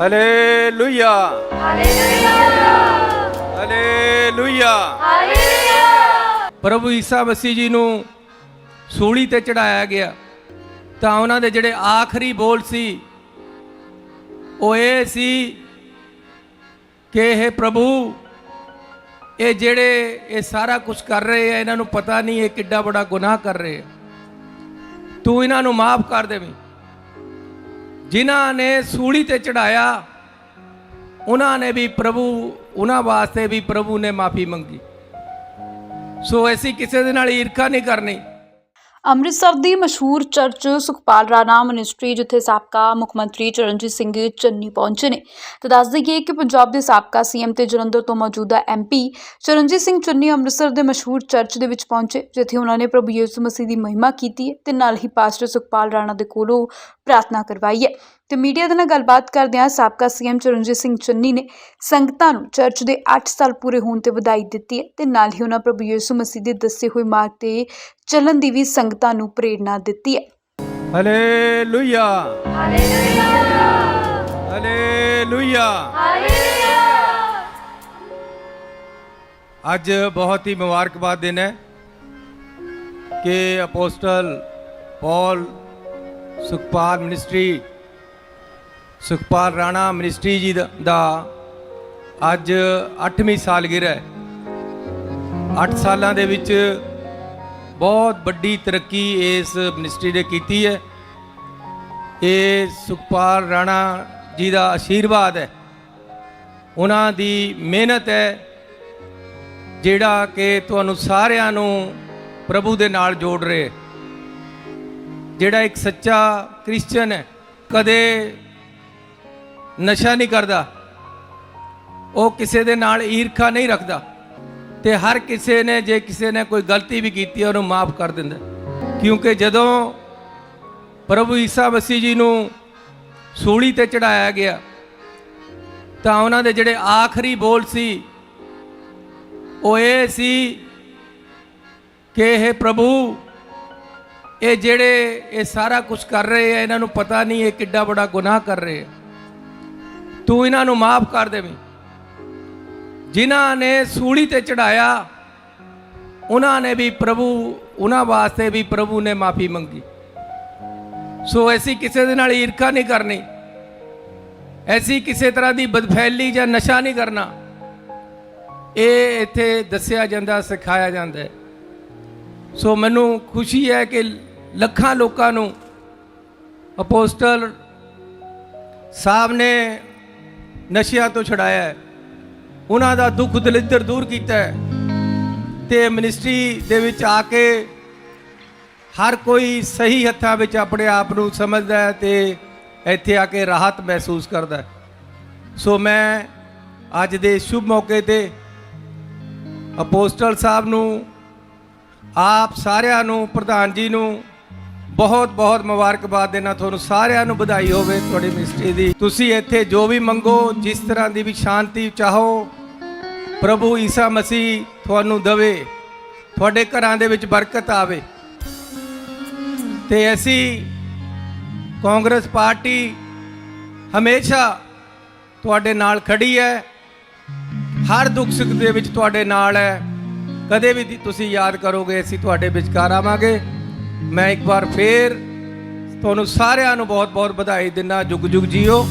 Hallelujah hallelujah ਪ੍ਰਭੂ ਈਸਾ ਮਸੀਹ ਜੀ ਨੂੰ ਸੂਲੀ ਤੇ ਚੜਾਇਆ ਗਿਆ। ਤਾਂ ਉਹਨਾਂ ਦੇ ਜਿਹੜੇ ਆਖਰੀ ਬੋਲ ਸੀ ਉਹ ਇਹ ਸੀ ਕਿ ਇਹ ਪ੍ਰਭੂ ਇਹ ਜਿਹੜੇ ਇਹ ਸਾਰਾ ਕੁਝ ਕਰ ਰਹੇ ਆ ਇਹਨਾਂ ਨੂੰ ਪਤਾ ਨਹੀਂ ਇਹ ਕਿੱਡਾ ਬੜਾ ਗੁਨਾਹ ਕਰ ਰਹੇ ਆ। ਤੂੰ ਇਹਨਾਂ ਨੂੰ ਮਾਫ ਕਰ ਦੇਵੀਂ। ਜਿਨ੍ਹਾਂ ਨੇ ਸੂਲੀ ਤੇ ਚੜਾਇਆ, ਉਹਨਾਂ ਨੇ ਵੀ ਪ੍ਰਭੂ, ਉਹਨਾਂ ਵਾਸਤੇ ਵੀ ਪ੍ਰਭੂ ਨੇ ਮਾਫੀ ਮੰਗੀ। ਸੋ ਅਸੀਂ ਕਿਸੇ ਦੇ ਨਾਲ ਈਰਖਾ ਨਹੀਂ ਕਰਨੀ। ਅੰਮ੍ਰਿਤਸਰ ਦੀ ਮਸ਼ਹੂਰ ਚਰਚ ਸੁਖਪਾਲ ਰਾਣਾ ਮਿਨਿਸਟਰੀ, ਜਿੱਥੇ ਸਾਬਕਾ ਮੁੱਖ ਮੰਤਰੀ ਚਰਨਜੀਤ ਸਿੰਘ ਚੰਨੀ ਪਹੁੰਚੇ ਨੇ। ਤੇ ਦੱਸ ਦਈਏ ਕਿ ਪੰਜਾਬ ਦੇ ਸਾਬਕਾ ਸੀਐਮ ਤੇ ਜਲੰਧਰ ਤੋਂ ਮੌਜੂਦਾ ਐਮਪੀ ਚਰਨਜੀਤ ਸਿੰਘ ਚੰਨੀ ਅੰਮ੍ਰਿਤਸਰ ਦੇ ਮਸ਼ਹੂਰ ਚਰਚ ਦੇ ਵਿੱਚ ਪਹੁੰਚੇ, ਜਿੱਥੇ ਉਹਨਾਂ ਨੇ ਪ੍ਰਭੂ ਯਿਸੂ ਮਸੀਹ ਦੀ ਮਹਿਮਾ ਕੀਤੀ ਹੈ ਤੇ ਨਾਲ ਹੀ ਪਾਸਟਰ ਸੁਖਪਾਲ ਰਾਣਾ ਦੇ ਕੋਲੋਂ ਪ੍ਰਾਰਥਨਾ ਕਰਵਾਈ ਹੈ। ਤੇ ਮੀਡੀਆ ਦੇ ਨਾਲ ਗੱਲਬਾਤ ਕਰਦਿਆਂ ਸਾਬਕਾ ਸੀਐਮ ਚਰਨਜੀਤ ਸਿੰਘ ਚੰਨੀ ਨੇ ਸੰਗਤਾਂ ਨੂੰ ਚਰਚ ਦੇ 8 ਸਾਲ ਪੂਰੇ ਹੋਣ ਤੇ ਵਧਾਈ ਦਿੱਤੀ ਹੈ ਤੇ ਨਾਲ ਹੀ ਉਹਨਾਂ ਪ੍ਰਭੂ ਯਿਸੂ ਮਸੀਹ ਦੇ ਦੱਸੇ ਹੋਏ ਮਾਰਗ ਤੇ ਚੱਲਣ ਦੀ ਵੀ ਸੰਗਤਾਂ ਨੂੰ ਪ੍ਰੇਰਣਾ ਦਿੱਤੀ ਹੈ। ਹਾਲੇਲੂਇਆ। ਹਾਲੇਲੂਇਆ। ਅੱਜ ਬਹੁਤ ਹੀ ਮੁਬਾਰਕਬਾਦ ਦਿਨ ਹੈ ਕਿ apostle Paul Sukhpal ministry, Sukhpal Rana ministry ji ਦਾ- ਦਾ ਅੱਜ 8ਵੀਂ ਸਾਲਗਿਰਾ ਹੈ। 8 ਸਾਲਾਂ ਦੇ ਵਿੱਚ ਬਹੁਤ ਵੱਡੀ ਤਰੱਕੀ ਇਸ ਮਿਨਿਸਟਰੀ ਨੇ ਕੀਤੀ ਹੈ। ਇਹ ਸੁਖਪਾਲ ਰਾਣਾ ਜੀ ਦਾ ਆਸ਼ੀਰਵਾਦ ਹੈ। ਉਹਨਾਂ ਦੀ ਮਿਹਨਤ ਹੈ, ਜਿਹੜਾ ਕਿ ਤੁਹਾਨੂੰ ਸਾਰਿਆਂ ਨੂੰ ਪ੍ਰਭੂ ਦੇ ਨਾਲ ਜੋੜ ਰਿਹਾ ਜਿਹੜਾ ਇੱਕ ਸੱਚਾ ਕ੍ਰਿਸਚੀਅਨ ਹੈ, ਕਦੇ ਨਸ਼ਾ ਨਹੀਂ ਕਰਦਾ, ਉਹ ਕਿਸੇ ਦੇ ਨਾਲ ਈਰਖਾ ਨਹੀਂ ਰੱਖਦਾ ਤੇ ਹਰ ਕਿਸੇ ਨੇ ਜੇ ਕਿਸੇ ਨੇ ਕੋਈ ਗਲਤੀ ਵੀ ਕੀਤੀ ਹੈ, ਉਹਨੂੰ ਮਾਫ ਕਰ ਦਿੰਦਾ ਕਿਉਂਕਿ ਜਦੋਂ ਪ੍ਰਭੂ ਈਸਾ ਮਸੀਹ ਜੀ ਨੂੰ ਸੂਲੀ ਤੇ ਚੜਾਇਆ ਗਿਆ, ਤਾਂ ਉਹਨਾਂ ਦੇ ਜਿਹੜੇ ਆਖਰੀ ਬੋਲ ਸੀ, ਉਹ ਇਹ ਸੀ ਕਿ ਇਹ ਪ੍ਰਭੂ ਇਹ ਜਿਹੜੇ ਇਹ ਸਾਰਾ ਕੁਝ ਕਰ ਰਹੇ ਆ, ਇਹਨਾਂ ਨੂੰ ਪਤਾ ਨਹੀਂ ਇਹ ਕਿੱਡਾ ਬੜਾ ਗੁਨਾਹ ਕਰ ਰਹੇ ਆ। ਤੂੰ ਇਹਨਾਂ ਨੂੰ ਮਾਫ ਕਰ ਦੇਵੀਂ। ਜਿਨ੍ਹਾਂ ਨੇ ਸੂਲੀ ਤੇ ਚੜਾਇਆ, ਉਹਨਾਂ ਨੇ ਵੀ ਪ੍ਰਭੂ, ਉਹਨਾਂ ਵਾਸਤੇ ਵੀ ਪ੍ਰਭੂ ਨੇ ਮਾਫੀ ਮੰਗੀ। ਸੋ ਐਸੀ ਕਿਸੇ ਦੇ ਨਾਲ ਈਰਖਾ ਨਹੀਂ ਕਰਨੀ। ਐਸੀ ਕਿਸੇ ਤਰ੍ਹਾਂ ਦੀ ਬਦਫੈਲੀ ਜਾਂ ਨਸ਼ਾ ਨਹੀਂ ਕਰਨਾ। ਇਹ ਇੱਥੇ ਦੱਸਿਆ ਜਾਂਦਾ, ਸਿਖਾਇਆ ਜਾਂਦਾ ਹੈ। ਸੋ ਮੈਨੂੰ ਖੁਸ਼ੀ ਹੈ ਕਿ ਲੱਖਾਂ ਲੋਕਾਂ ਨੂੰ ਅਪੋਸਟਲ ਸਾਹਿਬ ਨੇ ਨਸ਼ਿਆਂ ਤੋਂ ਛੁਡਾਇਆ ਹੈ। ਉਹਨਾਂ ਦਾ ਦੁੱਖ ਦਲਿੱਦਰ ਦੂਰ ਕੀਤਾ ਹੈ ਤੇ ਮਿਨਿਸਟਰੀ ਦੇ ਵਿੱਚ ਆ ਕੇ ਹਰ ਕੋਈ ਸਹੀ ਹੱਥਾਂ ਵਿੱਚ ਆਪਣੇ ਆਪ ਨੂੰ ਸਮਝਦਾ ਹੈ ਤੇ ਇੱਥੇ ਆ ਕੇ ਰਾਹਤ ਮਹਿਸੂਸ ਕਰਦਾ ਹੈ। ਸੋ ਮੈਂ ਅੱਜ ਦੇ ਸ਼ੁਭ ਮੌਕੇ ਤੇ ਅਪੋਸਟਲ ਸਾਹਿਬ ਨੂੰ ਆਪ ਸਾਰਿਆਂ ਨੂੰ, ਪ੍ਰਧਾਨ ਜੀ ਨੂੰ ਬਹੁਤ ਬਹੁਤ ਮੁਬਾਰਕਬਾਦ ਦੇਣਾ, ਤੁਹਾਨੂੰ ਸਾਰਿਆਂ ਨੂੰ ਵਧਾਈ ਹੋਵੇ ਤੁਹਾਡੀ ਮਿਨਿਸਟਰੀ ਦੀ। ਤੁਸੀਂ ਇੱਥੇ ਜੋ ਵੀ ਮੰਗੋ, ਜਿਸ ਤਰ੍ਹਾਂ ਦੀ ਵੀ ਸ਼ਾਂਤੀ ਚਾਹੋ, ਪ੍ਰਭੂ ਈਸਾ ਮਸੀਹ ਤੁਹਾਨੂੰ ਦਵੇ, ਤੁਹਾਡੇ ਘਰਾਂ ਦੇ ਵਿੱਚ ਬਰਕਤ ਆਵੇ। ਤੇ ਅਸੀਂ ਕਾਂਗਰਸ ਪਾਰਟੀ ਹਮੇਸ਼ਾ ਤੁਹਾਡੇ ਨਾਲ ਖੜੀ ਹੈ, ਹਰ ਦੁੱਖ ਸੁੱਖ ਦੇ ਵਿੱਚ ਤੁਹਾਡੇ ਨਾਲ ਹੈ। ਕਦੇ ਵੀ ਤੁਸੀਂ ਯਾਦ ਕਰੋਗੇ, ਅਸੀਂ ਤੁਹਾਡੇ ਵਿਚਕਾਰ ਆਵਾਂਗੇ। ਮੈਂ ਇੱਕ ਵਾਰ ਫੇਰ ਤੁਹਾਨੂੰ ਸਾਰਿਆਂ ਨੂੰ ਬਹੁਤ-ਬਹੁਤ ਵਧਾਈ ਦਿੰਦਾ, ਜੁਗ ਜੁਗ ਜੀਓ।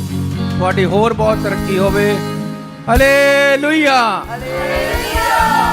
ਤੁਹਾਡੀ ਹੋਰ ਬਹੁਤ ਤਰੱਕੀ ਹੋਵੇ। ਹਾਲੇਲੂਇਆ